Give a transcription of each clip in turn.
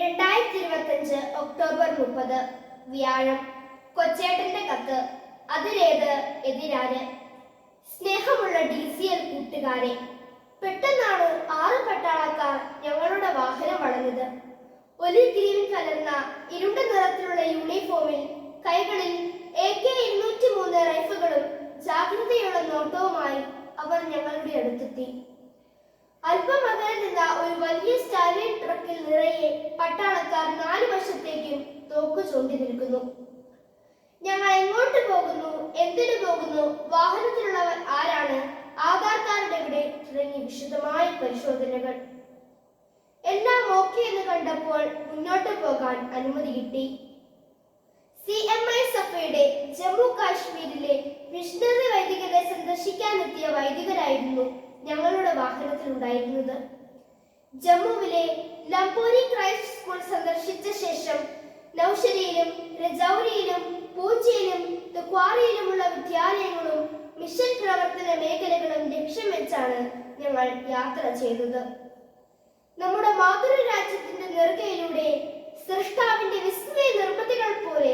രണ്ടായിരത്തി ഇരുപത്തഞ്ച് ഒക്ടോബർ മുപ്പത്. വ്യാഴം. കൊച്ചേട്ടന്റെ കത്ത്. അതിലേത് എതിരാന് സ്നേഹമുള്ള ഡി സി എൽ കൂട്ടുകാരെ പെട്ടെന്നാണ് ആറ് പട്ടാളക്കാർ ഞങ്ങളുടെ വാഹനം വളഞ്ഞത്. ഒലി ഗ്രീൻ കലർന്ന ഇരുണ്ട നിറത്തിലുള്ള യൂണിഫോമിൽ കൈകളിൽ എ കെ ഇരുന്നൂറ്റി മൂന്ന് റൈഫുകളും ജാഗ്രതയുള്ള നോട്ടവുമായി അവർ ഞങ്ങളുടെ അടുത്തെത്തി. അല്പം അകലെ നിന്ന ഒരു വലിയ സ്റ്റാലിയൻ ട്രക്കിൽ നിറയെ പട്ടാളക്കാർ നാലു വശത്തേക്കും തോക്ക് ചൂണ്ടി നിൽക്കുന്നു. ഞങ്ങൾ എങ്ങോട്ട് പോകുന്നു? എന്തിനു പോകുന്നു? വാഹനത്തിലുള്ളവർ ആരാണ്? ആധാർ കാർഡ് എവിടെ തുടങ്ങി വിശദമായ പരിശോധനകൾ. എല്ലാം ഓക്കെ എന്ന് കണ്ടപ്പോൾ മുന്നോട്ട് പോകാൻ അനുമതി കിട്ടി. സി എം ഐ സഭയുടെ ജമ്മു കാശ്മീരിലെ മിഷണറി വൈദികരെ സന്ദർശിക്കാനെത്തിയ വൈദികരായിരുന്നു ഞങ്ങളുടെ വാഹനത്തിലുണ്ടായിരുന്നത്. ജമ്മുവിലെ ലംപോരി ക്രൈസ്റ്റ് സ്കൂൾ സന്ദർശിച്ച ശേഷം നൌഷരിയിലും രജൌരിയിലും പൂച്ചയിലും ത്വാരയിലുമുള്ള വിദ്യാലയങ്ങളും മിഷൻ പ്രവർത്തന മേഖലകളും ലക്ഷ്യം വെച്ചാണ് ഞങ്ങൾ യാത്ര ചെയ്തത്. നമ്മുടെ മാതൃരാജ്യത്തിന്റെ നെറുകയിലൂടെ സൃഷ്ടാവിന്റെ വിസ്മയ നിർമ്മിതികൾ പോലെ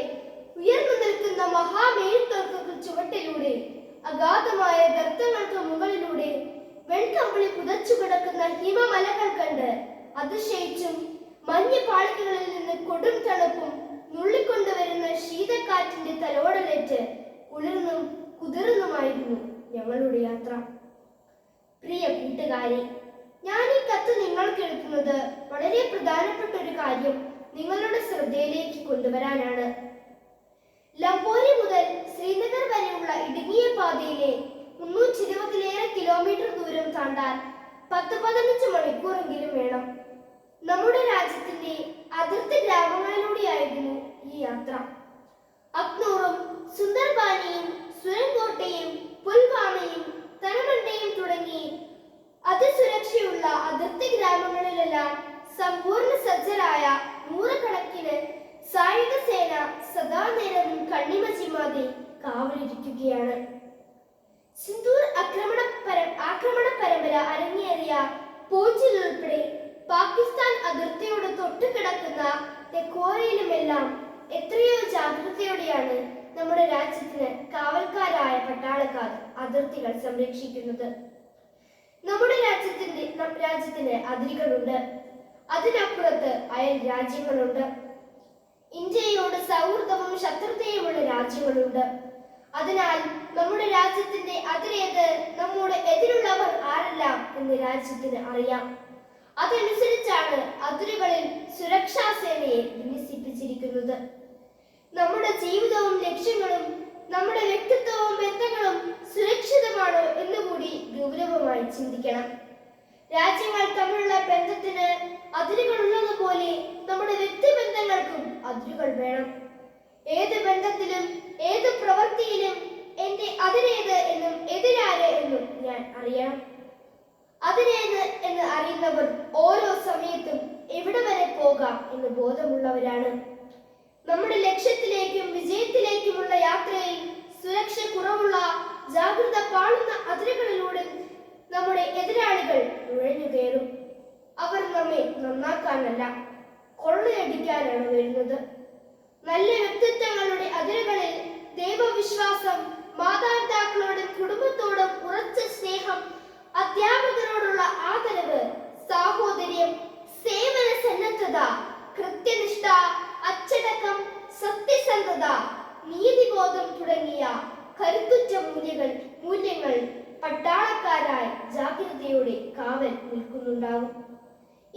ഉയർന്നു നിൽക്കുന്ന മഹാമേൽക്കൾക്ക് ചുവട്ടിലൂടെ അഗാധമായ ഗർത്തങ്ങൾക്ക് മുകളിലൂടെ വെൺകമ്പിളി പുതച്ചു കിടക്കുന്ന ഹിമമലകൾ കണ്ട് അതിശയിച്ചും മഞ്ഞ പാളികളിൽ നിന്ന് കൊടും തണുപ്പും നുള്ളിക്കൊണ്ടുവരുന്ന ശീതക്കാറ്റിന്റെ തലോടലേറ്റ് കുളിർന്നും കുതിർന്നുമായിരുന്നു ഞങ്ങളുടെ യാത്ര. പ്രിയ കൂട്ടുകാരി ഞാൻ ഈ കത്ത് നിങ്ങൾക്ക് എഴുതുന്നത് വളരെ പ്രധാനപ്പെട്ട ഒരു കാര്യം നിങ്ങളുടെ ശ്രദ്ധയിലേക്ക് കൊണ്ടുവരാനാണ്. ലംബോരി മുതൽ ശ്രീനഗർ വരെയുള്ള ഇടുങ്ങിയ പാതയിലെ മുന്നൂറ്റി ഇരുപതിലേറെ കിലോമീറ്റർ ദൂരം താണ്ടാൻ പത്ത് പതിനഞ്ച് മണിക്കൂറെങ്കിലും വേണം. നമ്മുടെ രാജ്യത്തിന്റെ അതിർത്തി ഗ്രാമങ്ങളിലൂടെയായിരുന്നു ഈ യാത്ര. അക്നൂറും സുന്ദർബാനിയും സുരൻകോട്ടയും പുൽവാമയും തനമണ്ടയും തുടങ്ങി അതിസുരക്ഷയുള്ള അതിർത്തി ഗ്രാമങ്ങളിലെല്ലാം സമ്പൂർണ സജ്ജരായ നൂറുകണക്കിന് സായുധ സേന സദാ നേരവും കണ്ണിമ ചിമ്മാതെ കാവലിരിക്കുകയാണ്. പട്ടാളക്കാർ അതിർത്തികൾ സംരക്ഷിക്കുന്നത്. നമ്മുടെ രാജ്യത്തിന്റെ രാജ്യത്തിന് അതിരുകളുണ്ട്. അതിനപ്പുറത്ത് അയൽ രാജ്യങ്ങളുണ്ട്. ഇന്ത്യയോട് സൗഹൃദവും ശത്രുതയുമുള്ള രാജ്യങ്ങളുണ്ട്. അതിനാൽ നമ്മുടെ രാജ്യത്തിന്റെ അതിരേത് നമ്മുടെ എതിരുള്ളവർ ആരെല്ലാം എന്ന് രാജ്യത്തിന് അറിയാം. അതനുസരിച്ചാണ് അതിരുകളിൽ സുരക്ഷാ സേനയെ വിന്യസിപ്പിച്ചിരിക്കുന്നത്. നമ്മുടെ ജീവിതവും ലക്ഷ്യങ്ങളും നമ്മുടെ വ്യക്തിത്വവും ബന്ധങ്ങളും സുരക്ഷിതമാണോ എന്നുകൂടി ഗൗരവമായി ചിന്തിക്കണം. രാജ്യങ്ങൾ തമ്മിലുള്ള ബന്ധത്തിന് അതിരുകൾ ഉള്ളതുപോലെ നമ്മുടെ വ്യക്തി ബന്ധങ്ങൾക്കും അതിരുകൾ വേണം. ഏത് ബന്ധത്തിലും ഏത് പ്രവൃത്തിയിലും എന്റെ അതിരേത് എന്നും എതിരാര് എന്നും ഞാൻ അറിയണം. അതിരേത് എന്ന് അറിയുന്നവർ ഓരോ സമയത്തും എവിടെ വരെ പോകാം എന്ന് ബോധമുള്ളവരാണ്. നമ്മുടെ ലക്ഷ്യത്തിലേക്കും വിജയത്തിലേക്കുമുള്ള യാത്രയിൽ സുരക്ഷ കുറവുള്ള ജാഗ്രത പാളുന്ന അതിരുകളിലൂടെ നമ്മുടെ എതിരാളികൾ നുഴഞ്ഞു കയറും. അവർ നമ്മെ നന്നാക്കാനല്ല കൊള്ളയടിക്കാനാണ് വരുന്നത്. നല്ല വ്യക്തിത്വങ്ങളുടെ അതിരുകളിൽ ദൈവവിശ്വാസം മാതാപിതാക്കളോടും കുടുംബത്തോടും ഉറച്ച സ്നേഹം അധ്യാപകരോടുള്ള ആദരവ്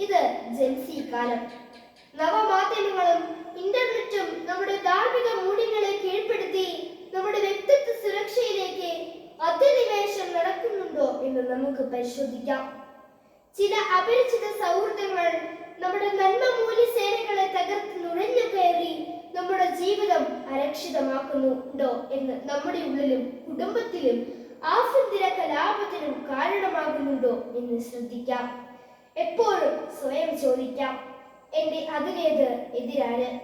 ഇത് ജെൻസി കാലം. നവമാധ്യമങ്ങളും ഇന്റർനെറ്റും നമ്മുടെ ധാർമ്മിക മൂല്യങ്ങളെ കീഴ്പ്പെടുത്തി നമ്മുടെ വ്യക്തിത്വ സുരക്ഷയിലേക്ക് അധിനിവേശം നടക്കുന്നുണ്ടോ എന്ന് നമുക്ക് പരിശോധിക്കാം. ചില അപരിചിത സൗഹൃദങ്ങൾ നമ്മുടെ നന്മ മൂല്യ സേനകളെ തകർത്ത് നുഴഞ്ഞു കയറി നമ്മുടെ ജീവിതം അരക്ഷിതമാക്കുന്നുണ്ടോ എന്ന് നമ്മുടെ ഉള്ളിലും കുടുംബത്തിലും ആഭ്യന്തര കലാപത്തിനും കാരണമാകുന്നുണ്ടോ എന്ന് ശ്രദ്ധിക്കാം. എപ്പോഴും സ്വയം ചോദിക്കാം. എന്റെ അതിലേത് എതിരാണ്?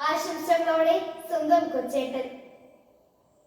ആശംസകളോടെ സ്വന്തം കൊച്ചേട്ടൻ.